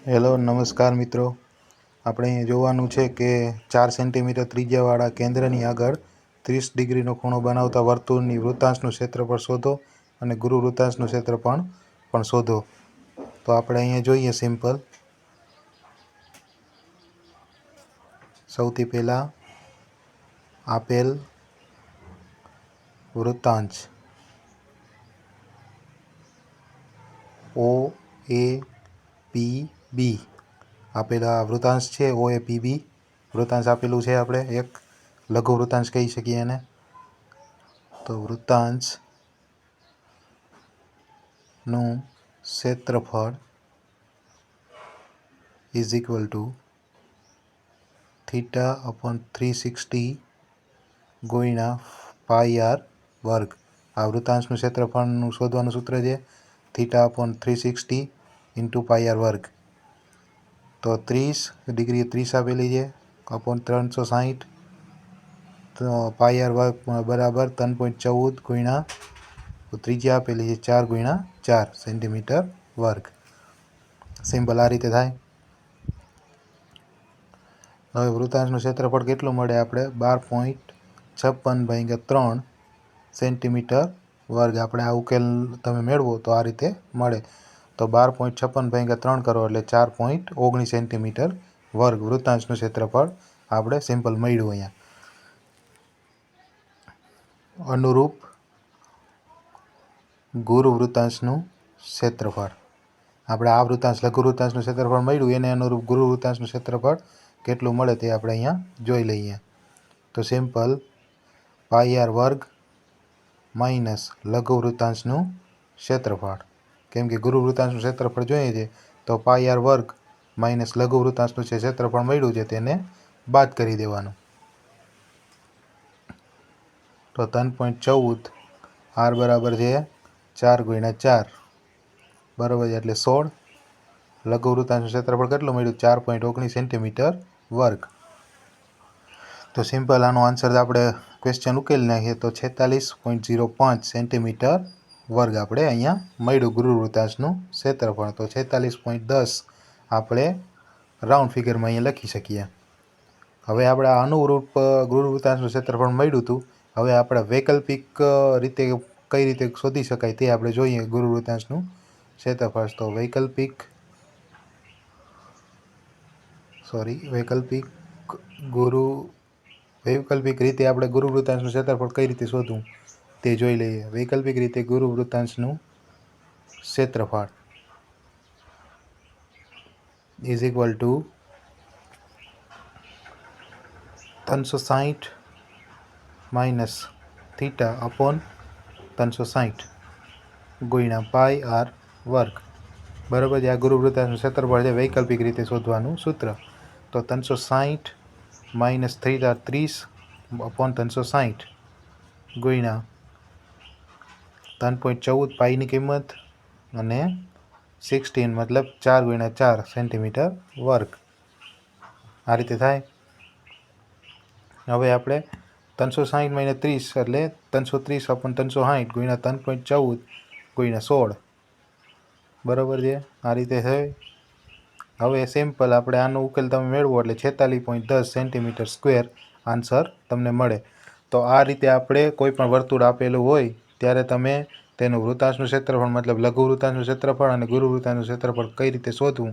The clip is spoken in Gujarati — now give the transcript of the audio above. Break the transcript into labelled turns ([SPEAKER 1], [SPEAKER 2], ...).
[SPEAKER 1] હેલો, નમસ્કાર મિત્રો. આપણે જોવાનું છે કે ચાર સેન્ટીમીટર ત્રિજ્યાવાળા કેન્દ્રની આગળ ત્રીસ ડિગ્રીનો ખૂણો બનાવતા વર્તુળની વૃત્તાંશનું ક્ષેત્રફળ શોધો અને ગુરુ વૃત્તાંશનું ક્ષેત્રફળ પણ શોધો. તો આપણે અહીંયા જોઈએ સિમ્પલ. સૌથી પહેલાં આપેલ વૃત્તાંશ ઓ એ પી બી. આપેલા વૃતાંશ છે ઓ એ પી બી વૃતાંશ આપેલું છે આપણે એક. લઘુ વૃતાંશ કહી શકીએ એને. તો વૃતાંશનું ક્ષેત્રફળ is equal to theta upon three sixty ગુણ્યા પાઈ આર વર્ગ. આ વૃતાંશનું ક્ષેત્રફળનું શોધવાનું સૂત્ર છે theta upon three sixty into pi R વર્ગ. તો ત્રીસ ડિગ્રી ત્રીસ આપેલી છે અપોન ત્રણસો સાહીઠ તો પાઈ આર વર્ગ બરાબર ત્રણ પોઈન્ટ ચૌદ ગુણ્યા ત્રીજી આપેલી છે ચાર ગુણ્યા ચાર સેન્ટીમીટર વર્ગ સિમ્પલ આ રીતે થાય હવે વૃત્તાંશનું ક્ષેત્રફળ કેટલું મળે આપણે? બાર પોઈન્ટ છપ્પન ભાગ્યા ત્રણ સેન્ટીમીટર વર્ગ આપણે આ ઉકેલ તમે મેળવો તો આ રીતે મળે। તો બાર પોઈન્ટ છપ્પન ભાગ્યા ત્રણ કરો એટલે ચાર પોઈન્ટ ઓગણીસ સેન્ટીમીટર વર્ગ. વૃત્તાંશનું ક્ષેત્રફળ આપણે સિમ્પલ મળ્યું અહીંયા. અનુરૂપ ગુરુ વૃત્તાંશનું ક્ષેત્રફળ. આપણે આ વૃત્તાંશ લઘુ વૃત્તાંશનું ક્ષેત્રફળ મળ્યું, એને અનુરૂપ ગુરુ વૃત્તાંશનું ક્ષેત્રફળ કેટલું મળે તે આપણે અહીંયા જોઈ લઈએ. તો સિમ્પલ પાઈ આર વર્ગ માઇનસ લઘુ વૃત્તાંશનું ક્ષેત્રફળ. કેમ કે ગુરુ વૃતાંશનું ક્ષેત્રફળ જોઈએ છે, તો પાઈ આર વર્ગ માઇનસ લઘુ વૃતાંશનું જે ક્ષેત્રફળ મળ્યું છે તેને બાદ કરી દેવાનું. તો ત્રણ પોઈન્ટ ચૌદ આર બરાબર છે ચાર ગુણ્યા ચાર. બરાબર છે, એટલે સોળ. લઘુ વૃતાંશનું ક્ષેત્રફળ કેટલું મળ્યું? ચાર પોઈન્ટ ઓગણીસ સેન્ટીમીટર વર્ગ. તો સિમ્પલ આનો આન્સર આપણે ક્વેશ્ચન ઉકેલી નાખીએ, તો છેતાલીસ પોઈન્ટ ઝીરો પાંચ સેન્ટીમીટર વર્ગ આપણે અહીંયા મળ્યું. ગુરુ વૃત્તાંશનું ક્ષેત્રફળ તો છેતાલીસ પોઈન્ટ દસ આપણે રાઉન્ડ ફિગરમાં અહીંયા લખી શકીએ. હવે આપણે અનુરૂપ ગુરુ વૃત્તાંશનું ક્ષેત્રફળ મળ્યું હતું. હવે આપણે વૈકલ્પિક રીતે કઈ રીતે શોધી શકાય તે આપણે જોઈએ ગુરુ વૃત્તાંશનું ક્ષેત્રફળ. તો વૈકલ્પિક, સોરી, વૈકલ્પિક ગુરુ, વૈકલ્પિક રીતે આપણે ગુરુ વૃત્તાંશનું ક્ષેત્રફળ કઈ રીતે શોધવું? તે જોઈ લઈએ. વૈકલ્પિક રીતે ગુરુ વૃત્તાંશનું ક્ષેત્રફળ ઇઝ ઇક્વલ ટુ ત્રણસો સાહીઠ માઇનસ થીટા અપોન ત્રણસો સાહીઠ ગુણ્યા પાઈ આર વર્ગ. બરાબર છે? આ ગુરુ વૃત્તાંશનું ક્ષેત્રફળ છે. વૈકલ્પિક રીતે શોધવાનું સૂત્ર. તો ત્રણસો સાહીઠ માઇનસ થીટા ત્રીસ અપોન ત્રણસો સાહીઠ ગુણ્યા ત્રણ પોઈન્ટ ચૌદ પાઈની કિંમત અને સિક્સટીન મતલબ ચાર ગુણ્યા ચાર સેન્ટીમીટર વર્ગ. આ રીતે થાય. હવે આપણે ત્રણસો સાહીઠ મહિને ત્રીસ એટલે ત્રણસો ત્રીસ અપન ત્રણસો સાહીઠ ગુણ્યા ત્રણ પોઈન્ટ ચૌદ ગુણ્યા સોળ. બરાબર છે? આ રીતે થાય. હવે સિમ્પલ આપણે આનો ઉકેલ તમે મેળવો એટલે છેતાલીસ પોઈન્ટ દસ સેન્ટીમીટર સ્ક્વેર આન્સર તમને મળે. તો આ રીતે આપણે કોઈ પણ વર્તુળ આપેલું હોય ત્યારે તમે તેનું વૃતાંશનું ક્ષેત્રફળ, મતલબ લઘુ વૃતાંશનું ક્ષેત્રફળ અને ગુરુ વૃતાંશનું ક્ષેત્રફળ કઈ રીતે શોધવું?